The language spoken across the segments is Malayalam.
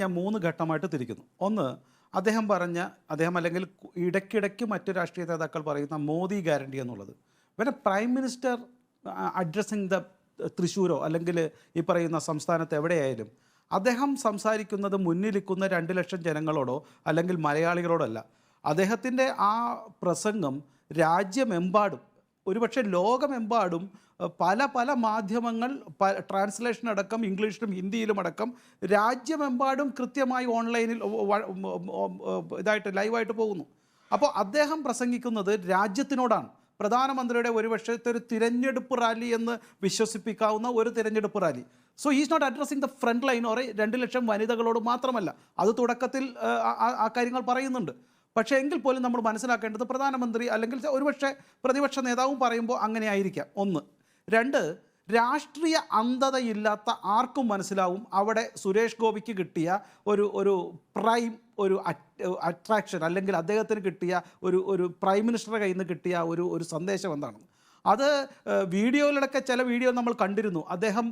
ഞാൻ മൂന്ന് ഘട്ടമായിട്ട് തിരിക്കുന്നു. ഒന്ന് അദ്ദേഹം പറഞ്ഞ അദ്ദേഹം അല്ലെങ്കിൽ ഇടയ്ക്കിടയ്ക്ക് മറ്റു രാഷ്ട്രീയ നേതാക്കൾ പറയുന്ന മോദി ഗ്യാരണ്ടി എന്നുള്ളത്. പിന്നെ പ്രൈം മിനിസ്റ്റർ അഡ്രസ്സിങ് ദ തൃശ്ശൂരോ അല്ലെങ്കിൽ ഈ പറയുന്ന സംസ്ഥാനത്ത് എവിടെയായാലും അദ്ദേഹം സംസാരിക്കുന്നത് മുന്നിലിക്കുന്ന രണ്ട് ലക്ഷം ജനങ്ങളോടോ അല്ലെങ്കിൽ മലയാളികളോടല്ല. അദ്ദേഹത്തിന്റെ ആ പ്രസംഗം രാജ്യമെമ്പാടും ഒരുപക്ഷെ ലോകമെമ്പാടും പല പല മാധ്യമങ്ങൾ ട്രാൻസ്ലേഷൻ അടക്കം ഇംഗ്ലീഷിലും ഹിന്ദിയിലും അടക്കം രാജ്യമെമ്പാടും കൃത്യമായി ഓൺലൈനിൽ ഇതായിട്ട് ലൈവായിട്ട് പോകുന്നു. അപ്പോൾ അദ്ദേഹം പ്രസംഗിക്കുന്നത് രാജ്യത്തിനോടാണ്. പ്രധാനമന്ത്രിയുടെ ഒരു പക്ഷത്തെ ഒരു തിരഞ്ഞെടുപ്പ് റാലി എന്ന് വിശ്വസിപ്പിക്കാവുന്ന ഒരു തിരഞ്ഞെടുപ്പ് rally. So is not addressing the front line ഓറെ രണ്ട് ലക്ഷം വനിതകളോട് മാത്രമല്ല. അത് തുടക്കത്തിൽ ആ കാര്യങ്ങൾ പറയുന്നുണ്ട്. പക്ഷേ എങ്കിൽ പോലും നമ്മൾ മനസ്സിലാക്കേണ്ടത് പ്രധാനമന്ത്രി അല്ലെങ്കിൽ ഒരുപക്ഷെ പ്രതിപക്ഷ നേതാവും പറയുമ്പോൾ അങ്ങനെ ആയിരിക്കാം ഒന്ന്. രണ്ട് രാഷ്ട്രീയ അന്ധതയില്ലാത്ത ആർക്കും മനസ്സിലാവും അവിടെ സുരേഷ് ഗോപിക്ക് കിട്ടിയ ഒരു ഒരു പ്രൈം ഒരു അട്രാക്ഷൻ അല്ലെങ്കിൽ അദ്ദേഹത്തിന് കിട്ടിയ ഒരു ഒരു പ്രൈം മിനിസ്റ്ററുടെ കയ്യിൽ നിന്ന് കിട്ടിയ ഒരു ഒരു സന്ദേശം എന്താണെന്ന് അത് വീഡിയോയിലൊക്കെ ചില വീഡിയോ നമ്മൾ കണ്ടിരുന്നു. അദ്ദേഹം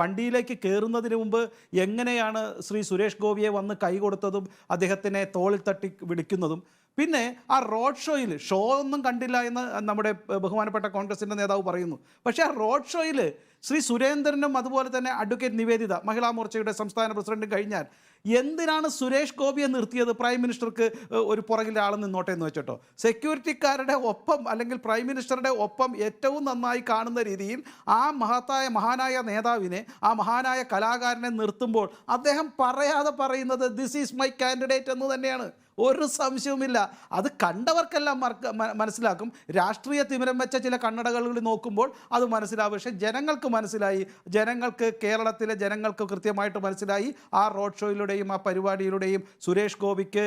വണ്ടിയിലേക്ക് കയറുന്നതിന് മുമ്പ് എങ്ങനെയാണ് ശ്രീ സുരേഷ് ഗോപിയെ വന്ന് കൈ കൊടുത്തതും അദ്ദേഹത്തിനെ തോളിൽ തട്ടി വിളിക്കുന്നതും. പിന്നെ ആ റോഡ് ഷോയിൽ ഷോ ഒന്നും കണ്ടില്ല എന്ന് നമ്മുടെ ബഹുമാനപ്പെട്ട കോൺഗ്രസിന്റെ നേതാവ് പറയുന്നു. പക്ഷേ ആ റോഡ് ഷോയിൽ ശ്രീ സുരേന്ദ്രനും അതുപോലെ തന്നെ അഡ്വക്കേറ്റ് നിവേദിത മഹിളാ മോർച്ചയുടെ സംസ്ഥാന പ്രസിഡന്റ് കഴിഞ്ഞാൽ എന്തിനാണ് സുരേഷ് ഗോപിയെ നിർത്തിയത്? പ്രൈം മിനിസ്റ്റർക്ക് ഒരു പുറകിലെ ആൾ നിന്നോട്ടെ എന്ന് വെച്ചിട്ടോ? സെക്യൂരിറ്റിക്കാരുടെ ഒപ്പം അല്ലെങ്കിൽ പ്രൈം മിനിസ്റ്ററുടെ ഒപ്പം ഏറ്റവും നന്നായി കാണുന്ന രീതിയിൽ ആ മഹത്തായ മഹാനായ നേതാവിനെ ആ മഹാനായ കലാകാരനെ നിർത്തുമ്പോൾ അദ്ദേഹം പറയാതെ പറയുന്നത് ദിസ് ഈസ് മൈ കാൻഡിഡേറ്റ് എന്ന് തന്നെയാണ്. ഒരു സംശയവുമില്ല. അത് കണ്ടവർക്കെല്ലാം മനസ്സിലാക്കും. രാഷ്ട്രീയ തിമിരം വെച്ച ചില കണ്ണടകളിൽ നോക്കുമ്പോൾ അത് മനസ്സിലാവും. പക്ഷേ ജനങ്ങൾക്ക് മനസ്സിലായി. ജനങ്ങൾക്ക് കേരളത്തിലെ ജനങ്ങൾക്ക് കൃത്യമായിട്ട് മനസ്സിലായി. ആ റോഡ് ഷോയിലൂടെയും ആ പരിപാടിയിലൂടെയും സുരേഷ് ഗോപിക്ക്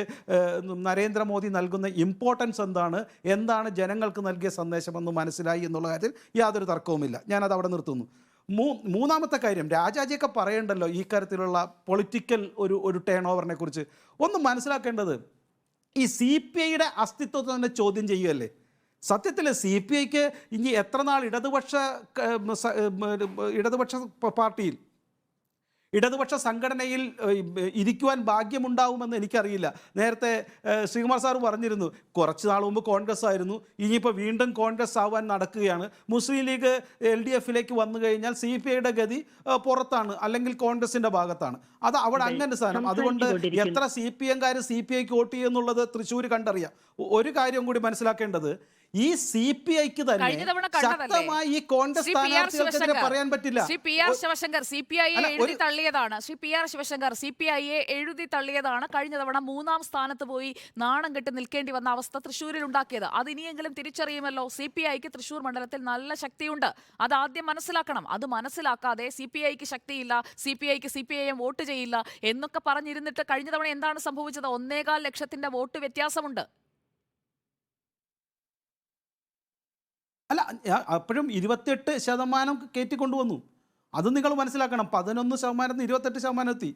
നരേന്ദ്രമോദി നൽകുന്ന ഇമ്പോർട്ടൻസ് എന്താണ്? എന്താണ് ജനങ്ങൾക്ക് നൽകിയ സന്ദേശമെന്ന് മനസ്സിലായി എന്നുള്ള കാര്യത്തിൽ യാതൊരു തർക്കവുമില്ല. ഞാനത് അവിടെ നിർത്തുന്നു. മൂ മൂന്നാമത്തെ കാര്യം രാജാജിയൊക്കെ പറയണ്ടല്ലോ ഈ കാര്യത്തിലുള്ള പൊളിറ്റിക്കൽ ഒരു ഒരു ടേൺ ഓവറിനെ കുറിച്ച്. ഒന്ന് മനസ്സിലാക്കേണ്ടത് ഈ സി പി ഐയുടെ അസ്തിത്വത്തെ തന്നെ ചോദ്യം ചെയ്യുകയല്ലേ? സത്യത്തിൽ സി പി ഐക്ക് ഇനി എത്ര നാൾ ഇടതുപക്ഷ ഇടതുപക്ഷ പാർട്ടിയിൽ ഇടതുപക്ഷ സംഘടനയിൽ ഇരിക്കുവാൻ ഭാഗ്യമുണ്ടാവുമെന്ന് എനിക്കറിയില്ല. നേരത്തെ ശ്രീകുമാർ സാർ പറഞ്ഞിരുന്നു കുറച്ച് നാൾ മുമ്പ് കോൺഗ്രസ് ആയിരുന്നു ഇനിയിപ്പോൾ വീണ്ടും കോൺഗ്രസ് ആവാൻ നടക്കുകയാണ്. മുസ്ലിം ലീഗ് എൽ ഡി എഫിലേക്ക് വന്നു കഴിഞ്ഞാൽ സി പി ഐയുടെ ഗതി പുറത്താണ് അല്ലെങ്കിൽ കോൺഗ്രസിന്റെ ഭാഗത്താണ്. അത് അവിടെ അങ്ങനെ സാധനം. അതുകൊണ്ട് എത്ര സി പി എംകാർ സി പി ഐക്ക് വോട്ട് ചെയ്യുന്നുള്ളത് തൃശ്ശൂർ കണ്ടറിയാം. ഒരു കാര്യം കൂടി മനസ്സിലാക്കേണ്ടത് ഈ സി പി ഐക്ക് തന്നെ? ശക്തമായി ഈ കോൺഗ്രസ് ശ്രീ പി ആർ സ്ഥാനാർത്ഥികൾക്കെതിരെ ശിവശങ്കർ. പറയാൻ പറ്റില്ല. Shri P R Sivasankar C P ഐയെ എഴുതി തള്ളിയതാണ്. Shri P R Sivasankar C P ഐയെ എഴുതി തള്ളിയതാണ് കഴിഞ്ഞ തവണ മൂന്നാം സ്ഥാനത്ത് പോയി നാണം കെട്ട് നിൽക്കേണ്ടി വന്ന അവസ്ഥ തൃശ്ശൂരിൽ ഉണ്ടാക്കിയത്. അത് ഇനിയെങ്കിലും തിരിച്ചറിയുമല്ലോ? സി പി ഐക്ക് തൃശ്ശൂർ മണ്ഡലത്തിൽ നല്ല ശക്തിയുണ്ട്. അത് ആദ്യം മനസ്സിലാക്കണം. അത് മനസ്സിലാക്കാതെ സി പി ഐക്ക് ശക്തിയില്ല സി പി ഐക്ക് C P I M vote ചെയ്യില്ല എന്നൊക്കെ പറഞ്ഞിരുന്നിട്ട് കഴിഞ്ഞ തവണ എന്താണ് സംഭവിച്ചത്? ഒന്നേകാൽ ലക്ഷത്തിന്റെ വോട്ട് വ്യത്യാസമുണ്ട്. അല്ല അപ്പോഴും ഇരുപത്തെട്ട് ശതമാനം കയറ്റി കൊണ്ടുവന്നു. അത് നിങ്ങൾ മനസ്സിലാക്കണം. പതിനൊന്ന് ശതമാനത്തിന് ഇരുപത്തെട്ട് ശതമാനം എത്തി.